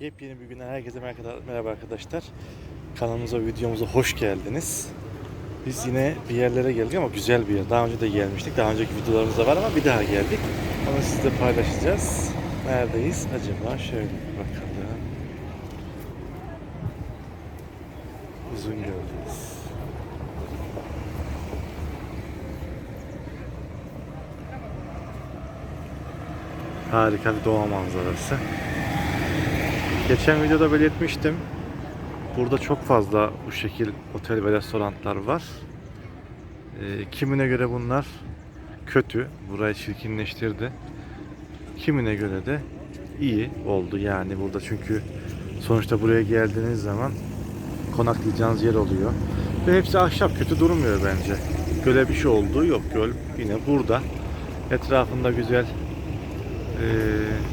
Yepyeni bir güne herkese merhaba arkadaşlar. Kanalımıza, videomuza hoş geldiniz. Biz yine bir yerlere geldik ama güzel bir yer. Daha önce de gelmiştik. Daha önceki videolarımızda var ama bir daha geldik. Onu sizle paylaşacağız. Neredeyiz acaba? Şöyle bakalım. Uzungöl'deyiz. Harika bir doğa manzarası. Geçen videoda belirtmiştim. Burada çok fazla bu şekil otel ve restoranlar var. Ee, kimine göre bunlar kötü, burayı çirkinleştirdi. Kimine göre de iyi oldu yani burada çünkü sonuçta buraya geldiğiniz zaman konaklayacağınız yer oluyor. Ve hepsi ahşap kötü durmuyor bence. Göle bir şey olduğu yok. Göl yine burada. Etrafında güzel ee,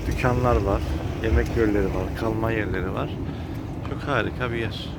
dükkanlar var, yemek yerleri var, kalma yerleri var. Çok harika bir yer.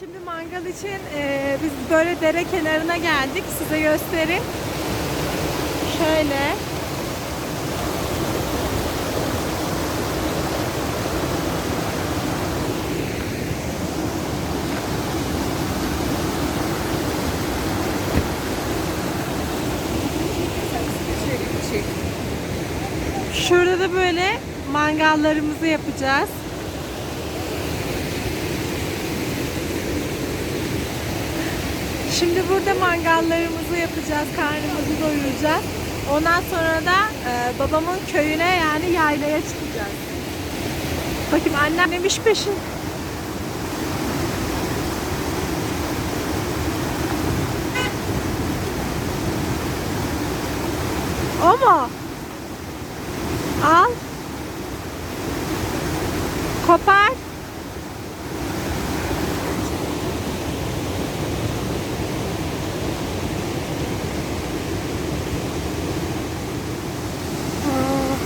Şimdi mangal için e, biz böyle dere kenarına geldik. Size göstereyim. Şöyle. Şurada da böyle mangallarımızı yapacağız. Şimdi burada mangallarımızı yapacağız, karnımızı doyuracağız. Ondan sonra da e, babamın köyüne yani yaylaya çıkacağız. Bakayım annem demiş peşin. O mu? Al. Kopar. Aa.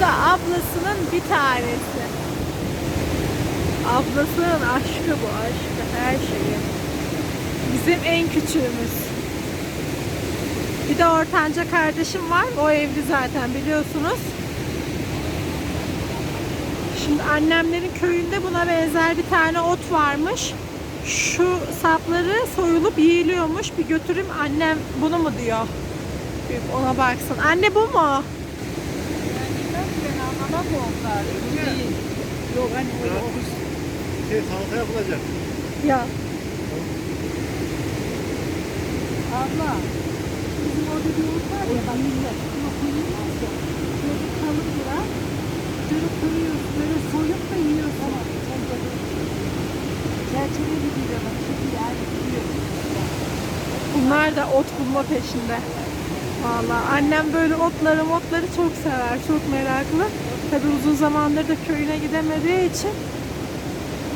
Da ablasının bir tanesi. Ablasının aşkı bu aşkı her şeyi. Bizim en küçüğümüz. Bir de ortanca kardeşim var. O evli zaten biliyorsunuz. Şimdi annemlerin köyünde buna benzer bir tane ot varmış. Şu sapları soyulup yiyiliyormuş. Bir götüreyim annem bunu mu diyor. Ona baksın. Anne bu mu? Yok hani öyle ofis şey salata yapılacak. Ya. Abla, bizim orada bir ot var ya, bak millet, yok bilmez ya. Böyle kalıp durar, böyle kırıyorsun, böyle soyup da yiyorsun. Çerçeve gidiyor bak, şimdi yani gidiyor. Bunlar da ot bulma peşinde. Vallahi annem böyle otları motları çok sever. Çok meraklı. Tabi uzun zamandır da köyüne gidemediği için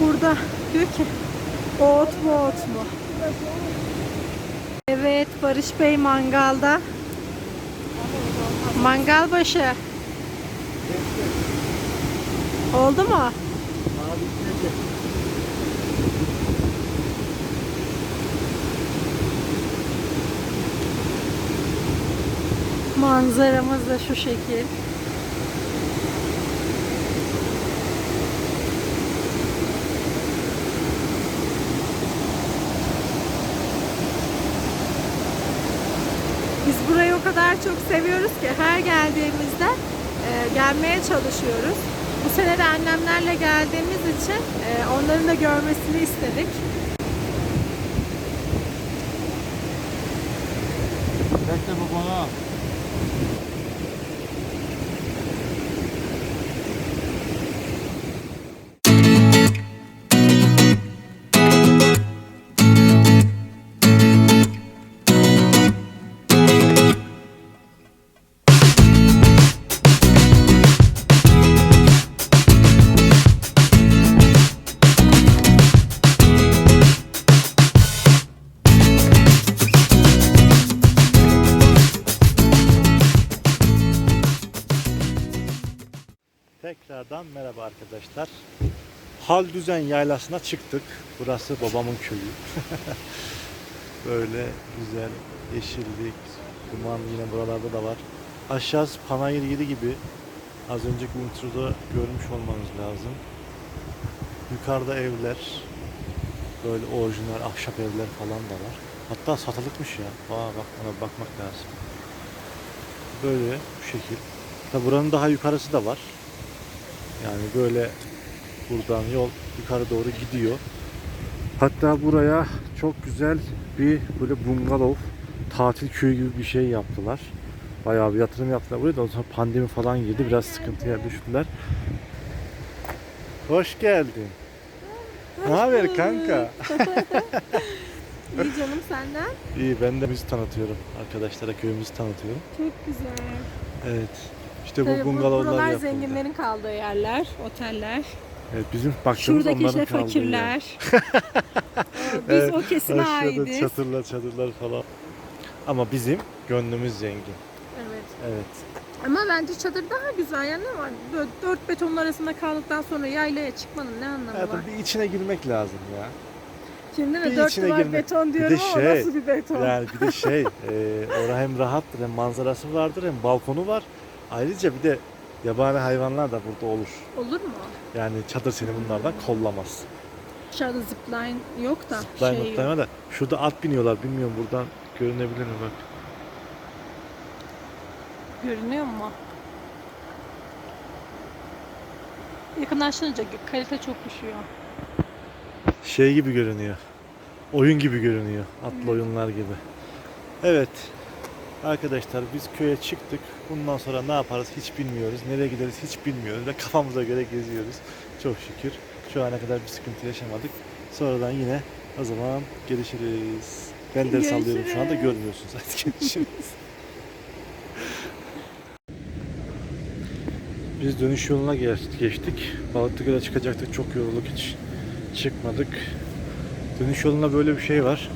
burada diyor ki o ot mu ot mu? Evet Barış Bey mangalda. Mangal başı. Oldu mu? Manzaramız da şu şekil. Biz burayı o kadar çok seviyoruz ki her geldiğimizde e, gelmeye çalışıyoruz. Bu sene de annemlerle geldiğimiz için e, onların da görmesini istedik. Bekle babana. Arkadaşlar. Hal Düzen Yaylası'na çıktık. Burası babamın köyü. Böyle güzel yeşillik, duman yine buralarda da var. Aşağısı panayır yeri gibi. Az önceki introda görmüş olmanız lazım. Yukarıda evler, böyle orijinal ahşap evler falan da var. Hatta satılıkmış ya. Aa bak ona bakmak lazım. Böyle bu şekil. Tabi buranın daha yukarısı da var. Yani böyle buradan yol yukarı doğru gidiyor. Hatta buraya çok güzel bir böyle bungalov tatil köyü gibi bir şey yaptılar. Bayağı bir yatırım yaptılar buraya da ondan sonra pandemi falan girdi. Biraz sıkıntıya düştüler. Hoş geldin. Ne haber kanka? İyi canım senden. İyi ben de bizi tanıtıyorum. Arkadaşlara köyümüzü tanıtıyorum. Çok güzel. Evet. İşte bu Tabii bu- bungalovlar buralar yapıldı. zenginlerin kaldığı yerler, oteller. Evet bizim baktığımız Şuradaki onların işte kaldığı yer. fakirler. Biz Evet, o kesime Aşağıda aitiz. çadırlar çadırlar falan. Ama bizim gönlümüz zengin. Evet. Evet. Ama bence çadır daha güzel. Yani ne var? Böyle dört betonun arasında kaldıktan sonra yaylaya çıkmanın ne anlamı Hayatım var? bir içine girmek lazım ya. Şimdi bir de dört içine duvar girme. beton Bir de diyorum ama şey, nasıl bir beton? Yani bir de şey, e, orada hem rahattır hem manzarası vardır hem balkonu var. Ayrıca bir de yabani hayvanlar da burada olur. Olur mu? Yani çadır seni bunlardan kollamaz. Aşağıda zipline yok da Zıplayın şey yok. muhtemelen de. Şurada at biniyorlar. Bilmiyorum buradan görünebilir mi bak. Görünüyor mu? Yakınlaştırınca kalite çok düşüyor. Şey gibi görünüyor. Oyun gibi görünüyor. Atlı oyunlar gibi. Evet. Arkadaşlar biz köye çıktık. Bundan sonra ne yaparız hiç bilmiyoruz. Nereye gideriz hiç bilmiyoruz. Ve kafamıza göre geziyoruz. Çok şükür. Şu ana kadar bir sıkıntı yaşamadık. Sonradan yine o zaman görüşürüz. Ben de sallıyorum şu anda görmüyorsunuz. Hadi görüşürüz. Biz dönüş yoluna geç- geçtik. Balıklıgöl'e çıkacaktık. Çok yorulduk hiç çıkmadık. Dönüş yolunda böyle bir şey var.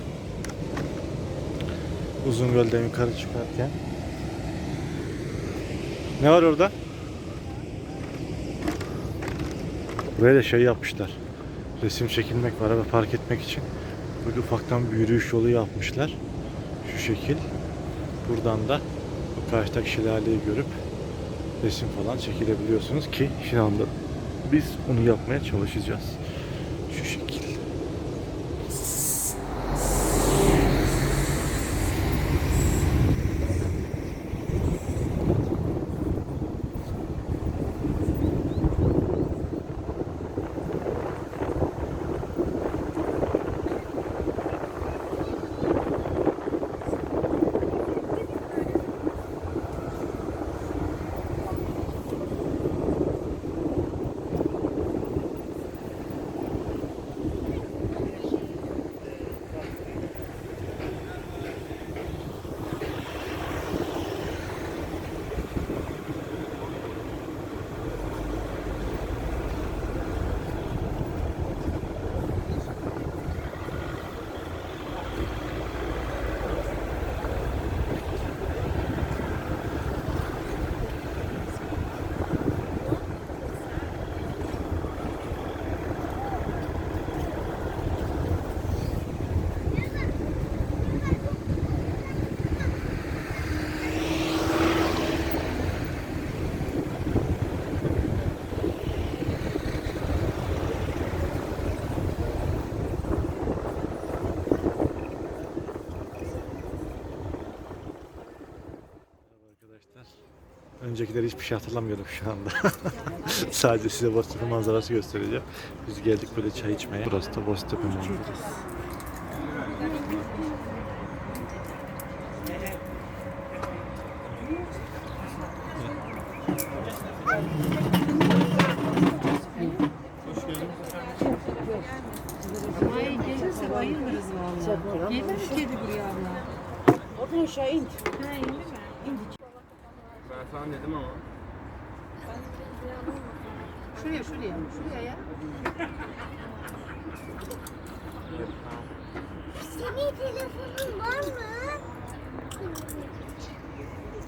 Uzungöl'den yukarı çıkarken. Ne var orada? Buraya da şey yapmışlar. Resim çekilmek var ve park etmek için. Böyle ufaktan bir yürüyüş yolu yapmışlar. Şu şekil. Buradan da bu karşıdaki şelaleyi görüp resim falan çekilebiliyorsunuz ki şu anda biz onu yapmaya çalışacağız. Şu şekil. Buradakileri hiçbir şey hatırlamıyorum şu anda. Sadece size Boztepe manzarası göstereceğim. Biz geldik böyle çay içmeye. Burası da Boztepe manzarası. Gelirse bayılırız. Gelir mi kedi buraya abla? Oradan aşağı in. Ha sana dedim ama. Şuraya şuraya. Şuraya ya. Senin telefonun var mı?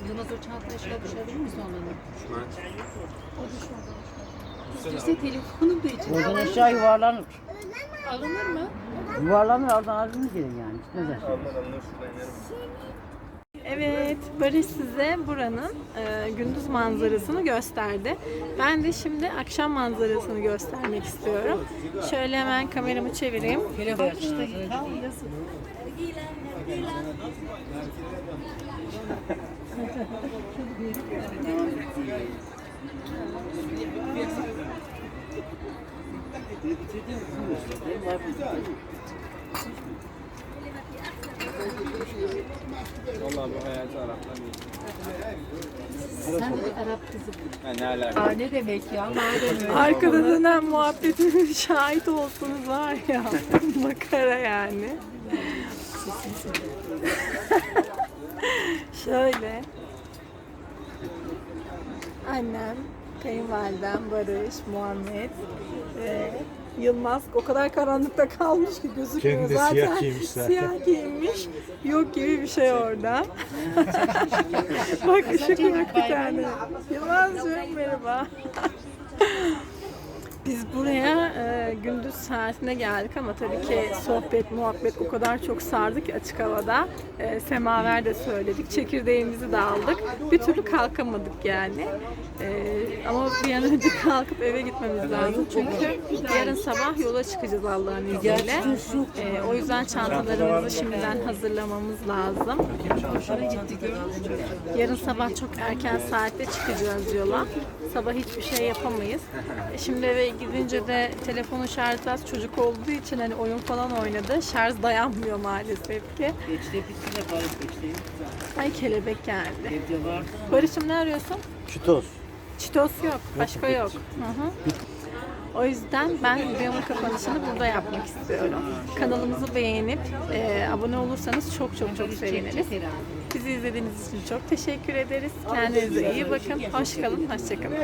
Yılmaz o çantaya şöyle düşebilir mi sonra? O düşmez. İsterse telefonum da içinde. Oradan aşağı yuvarlanır. Alınır mı? Yuvarlanır oradan alınır gelin yani. Gitmez aşağı. Evet, Barış size buranın e, gündüz manzarasını gösterdi. Ben de şimdi akşam manzarasını göstermek istiyorum. Şöyle hemen kameramı çevireyim. Vallahi bu hayatı Arap'tan değil. Sen de Arap kızı. Ha, ne alaka? Aa ne demek ya? Madem öyle. Arkada dönen muhabbetimin şahit olsunuz var ya. Makara yani. Şöyle. Annem, kayınvalidem, Barış, Muhammed ve Yılmaz o kadar karanlıkta kalmış ki gözükmüyor Kendi de zaten. siyah giymiş zaten. Siyah giyinmiş. Yok gibi bir şey orada. Bak ışık yok bir tane. Yılmazcığım merhaba. Biz buraya e, gündüz saatinde geldik ama tabii ki sohbet, muhabbet o kadar çok sardı ki açık havada. E, semaver de söyledik, çekirdeğimizi de aldık. Bir türlü kalkamadık yani. E, ama bir an önce kalkıp eve gitmemiz lazım. Çünkü yarın sabah yola çıkacağız Allah'ın izniyle. E, o yüzden çantalarımızı şimdiden hazırlamamız lazım. Yarın sabah çok erken saatte çıkacağız yola. Sabah hiçbir şey yapamayız. Şimdi eve gidince de telefonun şarjı az çocuk olduğu için hani oyun falan oynadı. Şarj dayanmıyor maalesef ki. Geçti bitti de karı geçti. Ay kelebek geldi. Barış'ım ne arıyorsun? Çitos. Çitos yok. Başka yok. Hı hı. O yüzden ben videomun kapanışını burada yapmak istiyorum. Kanalımızı beğenip e, abone olursanız çok çok çok seviniriz. Bizi izlediğiniz için çok teşekkür ederiz. Kendinize iyi bakın. Hoş kalın. Hoşça kalın.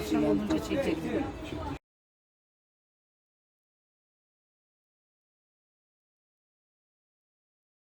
Akşam olunca çekecek.